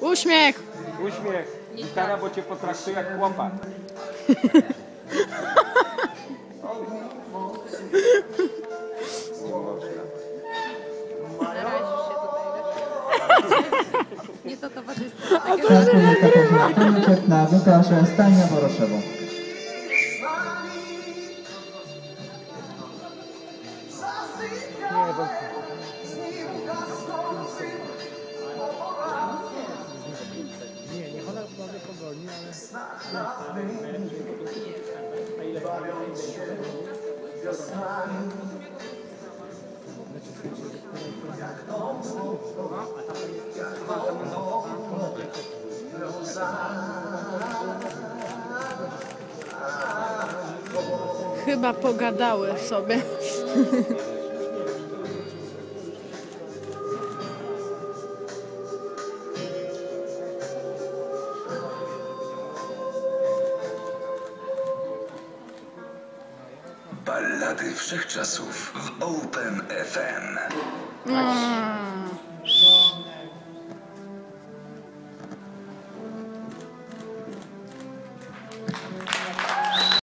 Uśmiech! Uśmiech. Gitara, bo cię potraktuje jak chłopak. Nie to towarzystwo. Muzyka pod Komiczek na Łukasza Stajnia Boroszewą. Chyba pogadały sobie. Ballady wszechczasów w Open FM. Mm.